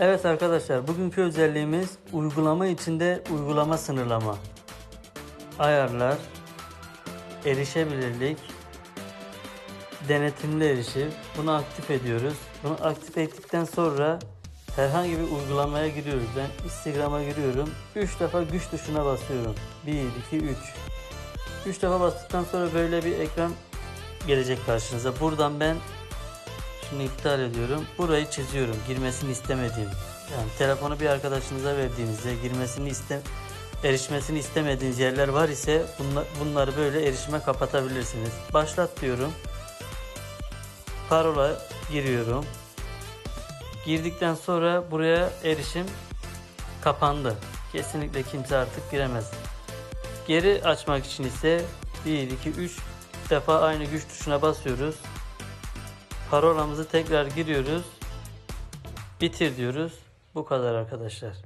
Evet arkadaşlar bugünkü özelliğimiz uygulama içinde uygulama sınırlama. Ayarlar, erişebilirlik, denetimli erişim. Bunu aktif ediyoruz. Bunu aktif ettikten sonra herhangi bir uygulamaya giriyoruz. Ben Instagram'a giriyorum. 3 defa güç tuşuna basıyorum. 1, 2, 3. 3 defa bastıktan sonra böyle bir ekran gelecek karşınıza. Buradan ben şunu iptal ediyorum. Burayı çiziyorum. Girmesini istemediğim. Yani telefonu bir arkadaşınıza verdiğinizde girmesini iste erişmesini istemediğiniz yerler var ise bunla- bunları böyle erişime kapatabilirsiniz. Başlat diyorum. Parola giriyorum. Girdikten sonra buraya erişim kapandı. Kesinlikle kimse artık giremez. Geri açmak için ise 1, 2, 3 defa aynı güç tuşuna basıyoruz. Parolamızı tekrar giriyoruz. Bitir diyoruz. Bu kadar arkadaşlar.